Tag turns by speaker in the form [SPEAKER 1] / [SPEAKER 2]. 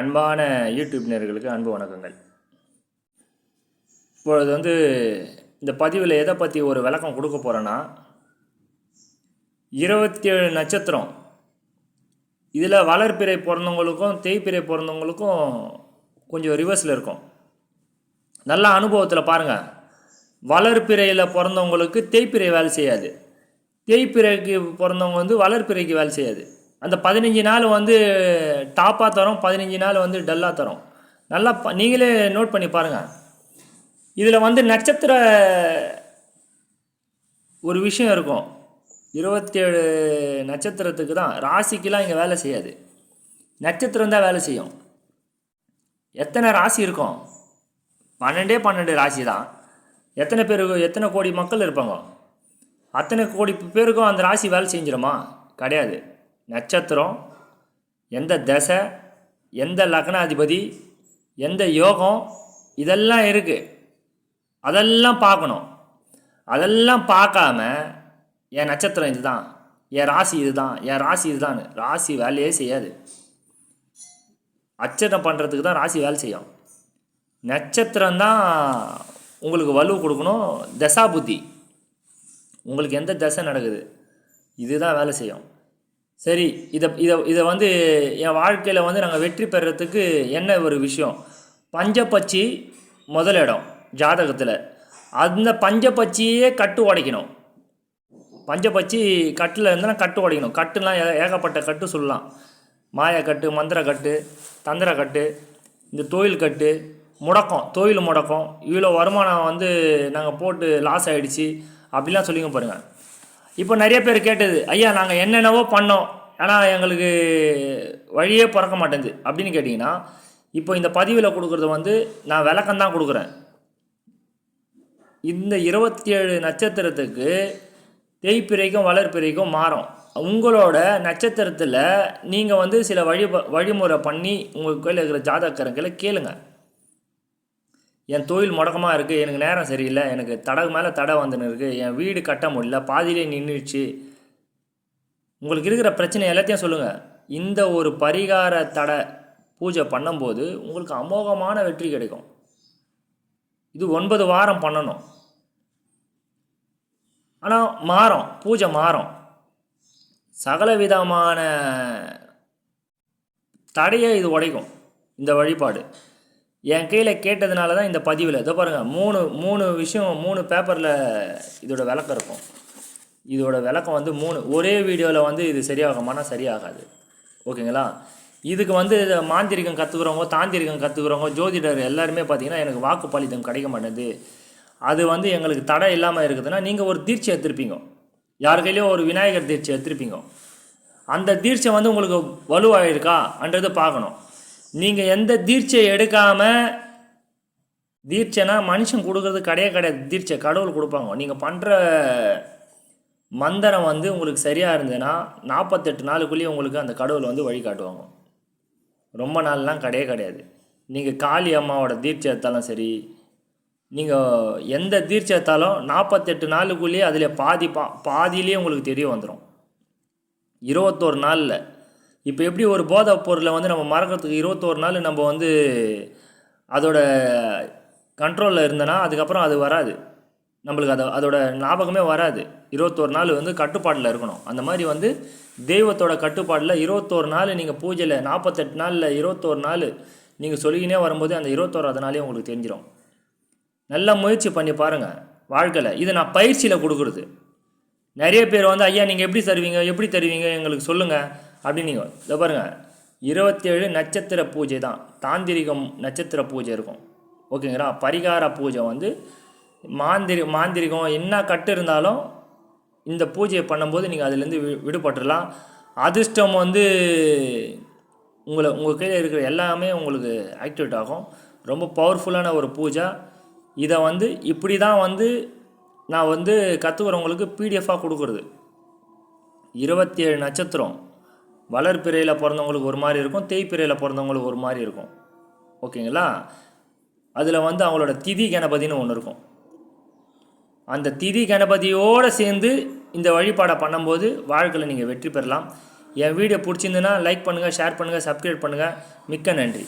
[SPEAKER 1] அன்பான யூடியூப் நேர்களுக்கு அன்பு வணக்கங்கள். இப்பொழுது வந்து இந்த பதிவில் எதை பற்றி ஒரு விளக்கம் கொடுக்க போகிறேன்னா இருபத்தி ஏழு நட்சத்திரம். இதில் வளர்ப்பிறை பிறந்தவங்களுக்கும் தேய்ப்பிறை பிறந்தவங்களுக்கும் கொஞ்சம் ரிவர்ஸில் இருக்கும். நல்ல அனுபவத்தில் பாருங்கள் வளர்ப்பிறையில் பிறந்தவங்களுக்கு தேய்ப்பிறை வேலை செய்யாது. தேய்ப்பிறைக்கு பிறந்தவங்க வந்து வளர்ப்பிறைக்கு வேலை செய்யாது. அந்த பதினஞ்சு நாள் வந்து டாப்பாக தரும் பதினஞ்சு நாள் வந்து டல்லாக தரும். நல்லா ப நீங்களே நோட் பண்ணி பாருங்கள் இதில் வந்து நட்சத்திர ஒரு விஷயம் இருக்கும். இருபத்தேழு நட்சத்திரத்துக்கு தான் ராசிக்கெலாம் இங்கே வேலை செய்யாது. நட்சத்திரம் தான் வேலை செய்யும். எத்தனை ராசி இருக்கும்? பன்னெண்டே பன்னெண்டு ராசி தான். எத்தனை பேருக்கு எத்தனை கோடி மக்கள் இருப்பாங்க? அத்தனை கோடி பேருக்கும் அந்த ராசி வேலை செஞ்சிருமா? கிடையாது. நட்சத்திரம் எந்த தசை எந்த லக்னாதிபதி எந்த யோகம் இதெல்லாம் இருக்குது அதெல்லாம் பார்க்கணும். அதெல்லாம் பார்க்காம என் நட்சத்திரம் இதுதான் என் ராசி இதுதான் என் ராசி இதுதான்னு. ராசி வேலையே செய்யாது. அச்சரம் பண்ணுறதுக்கு தான் ராசி வேலை செய்யும். நட்சத்திரம் தான் உங்களுக்கு வலு கொடுக்கணும். தசா புத்தி. உங்களுக்கு எந்த தசை நடக்குது? இதுதான் வேலை செய்யும். சரி இதை இதை இதை வந்து என் வாழ்க்கையில் வந்து நாங்கள் வெற்றி பெறத்துக்கு என்ன ஒரு விஷயம்? பஞ்சப்பச்சி முதல் இடம் ஜாதகத்தில். அந்த பஞ்சப்பச்சியே கட்டு உடைக்கணும். பஞ்சப்பச்சி கட்டில் இருந்தால் கட்டு உடைக்கணும். கட்டுலாம் ஏ- ஏகப்பட்ட கட்டு சொல்லலாம். மாயக்கட்டு மந்திரக்கட்டு மந்திர கட்டு இந்த தொழில் கட்டு முடக்கம் தொழில் முடக்கம். இவ்வளோ வருமானம் வந்து நாங்கள் போட்டு லாஸ் ஆகிடுச்சு அப்படிலாம் சொல்லிங்க பாருங்கள் இப்போ நிறைய பேர் கேட்டது ஐயா நாங்கள் என்னென்னவோ பண்ணோம் ஆனால் எங்களுக்கு வழியே பிறக்க மாட்டேங்குது. அப்படின்னு கேட்டிங்கன்னா இப்போ இந்த பதிவில் கொடுக்குறது வந்து நான் விளக்கம்தான் கொடுக்குறேன். இந்த இருபத்தி ஏழு நட்சத்திரத்துக்கு தேய்ப்பிரைக்கும் வளர்ப்பிரைக்கும் மாறும். உங்களோட நட்சத்திரத்தில் நீங்கள் வந்து சில வழி வழிமுறை பண்ணி உங்கள் கையில் இருக்கிற ஜாதகரங்களை கேளுங்கள் என் தொழில் முடக்கமாக இருக்குது எனக்கு நேரம் சரியில்லை எனக்கு தடை மேலே தடை வந்துன்னு இருக்குது என் வீடு கட்ட முடியல பாதியிலே நின்றுச்சு உங்களுக்கு இருக்கிற பிரச்சனை எல்லாத்தையும் சொல்லுங்கள் இந்த ஒரு பரிகார தடை பூஜை பண்ணும்போது உங்களுக்கு அமோகமான வெற்றி கிடைக்கும். இது ஒன்பது வாரம் பண்ணணும். ஆனால் மாறும் பூஜை மாறும். சகல விதமான தடையை இது உடைக்கும் இந்த வழிபாடு. என் கையில் கேட்டதுனால தான் இந்த பதிவில். இதோ பாருங்கள் மூணு மூணு விஷயம் மூணு பேப்பரில் இதோட விளக்கம் இருக்கும். இதோட விளக்கம் வந்து மூணு ஒரே வீடியோவில் வந்து இது சரியாகுமானா சரியாகாது. ஓகேங்களா? இதுக்கு வந்து மாந்திரிகம் கற்றுக்குறவங்க தாந்திரிகம் கற்றுக்குறவங்க ஜோதிடர் எல்லாருமே பார்த்தீங்கன்னா எனக்கு வாக்கு பலிதம் கிடைக்க மாட்டேங்குது. அது வந்து எங்களுக்கு தடை இல்லாமல் இருக்குதுன்னா நீங்கள் ஒரு தீர்ச்சி எடுத்திருப்பீங்க. யார் கையிலையும் ஒரு விநாயகர் தீர்ச்சி எடுத்திருப்பீங்க. அந்த தீர்ச்சை வந்து உங்களுக்கு வலுவாயிருக்கான்றது பார்க்கணும் நீங்கள் எந்த தீட்சையை எடுக்காமல் தீட்சைனா மனுஷன் கொடுக்கறது கிடையாது கிடையாது. தீட்சை கடவுள் கொடுப்பாங்க. நீங்கள் பண்ணுற மந்திரம் வந்து உங்களுக்கு சரியாக இருந்ததுன்னா நாற்பத்தெட்டு நாளுக்குள்ளேயே உங்களுக்கு அந்த கடவுள் வந்து வழிகாட்டுவாங்க ரொம்ப நாள்லாம் கிடையவே கிடையாது. நீங்கள் காளி அம்மாவோட தீட்சை எடுத்தாலும் சரி நீங்கள் எந்த தீட்சை எடுத்தாலும் நாற்பத்தெட்டு நாளுக்குள்ளேயே அதில் பாதி பா பாதியிலேயே உங்களுக்கு தெரிய வந்துடும் இருபத்தோரு நாளில். இப்போ எப்படி ஒரு போதை பொருளை வந்து நம்ம மறக்கிறதுக்கு இருபத்தோரு நாள் நம்ம வந்து அதோட கண்ட்ரோலில் இருந்தனா அதுக்கப்புறம் அது வராது. நம்மளுக்கு அதை அதோட ஞாபகமே வராது. இருபத்தோரு நாள் வந்து கட்டுப்பாட்டில் இருக்கணும். அந்த மாதிரி வந்து தெய்வத்தோட கட்டுப்பாட்டில் இருபத்தோரு நாள் நீங்கள் பூஜையில் நாற்பத்தெட்டு நாளில் இருபத்தோரு நாள் நீங்கள் சொல்லிக்கினே வரும்போது அந்த இருபத்தோராது நாளே உங்களுக்கு தெரிஞ்சிடும் நல்லா முயற்சி பண்ணி பாருங்கள் வாழ்க்கையில். இது நான் பயிற்சியில் கொடுக்குறது. நிறைய பேர் வந்து ஐயா நீங்கள் எப்படி தருவீங்க? எப்படி தருவீங்க? எங்களுக்கு சொல்லுங்கள் அப்படின்னு இதை பாருங்கள் இருபத்தேழு நட்சத்திர பூஜை தான். தாந்திரிகம் நட்சத்திர பூஜை இருக்கும். ஓகேங்களா? பரிகார பூஜை வந்து மாந்திரி மாந்திரிகம் என்ன கட்டு இருந்தாலும் இந்த பூஜையை பண்ணும்போது நீங்கள் அதுலேருந்து வி விடுபட்டுடலாம் அதிர்ஷ்டம் வந்து உங்களை உங்கள் கையில் இருக்கிற எல்லாமே உங்களுக்கு ஆக்டிவேட் ஆகும். ரொம்ப பவர்ஃபுல்லான ஒரு பூஜை. இதை வந்து இப்படி தான் வந்து நான் வந்து கற்றுக்கிறவங்களுக்கு பிடிஎஃபாக கொடுக்குறது. இருபத்தி ஏழு நட்சத்திரம். வளர்ப்பிறையில் பிறந்தவங்களுக்கு ஒரு மாதிரி இருக்கும் தேய்ப்பிறையில் பிறந்தவங்களுக்கு ஒரு மாதிரி இருக்கும். ஓகேங்களா? அதில் வந்து அவங்களோட திதி கணபதின்னு ஒன்று இருக்கும். அந்த திதி கணபதியோடு சேர்ந்து இந்த வழிபாடை பண்ணும்போது வாழ்க்கையில் நீங்கள் வெற்றி பெறலாம். என் வீடியோ பிடிச்சிருந்துன்னா லைக் பண்ணுங்கள் ஷேர் பண்ணுங்கள் சப்ஸ்கிரைப் பண்ணுங்கள் மிக்க நன்றி.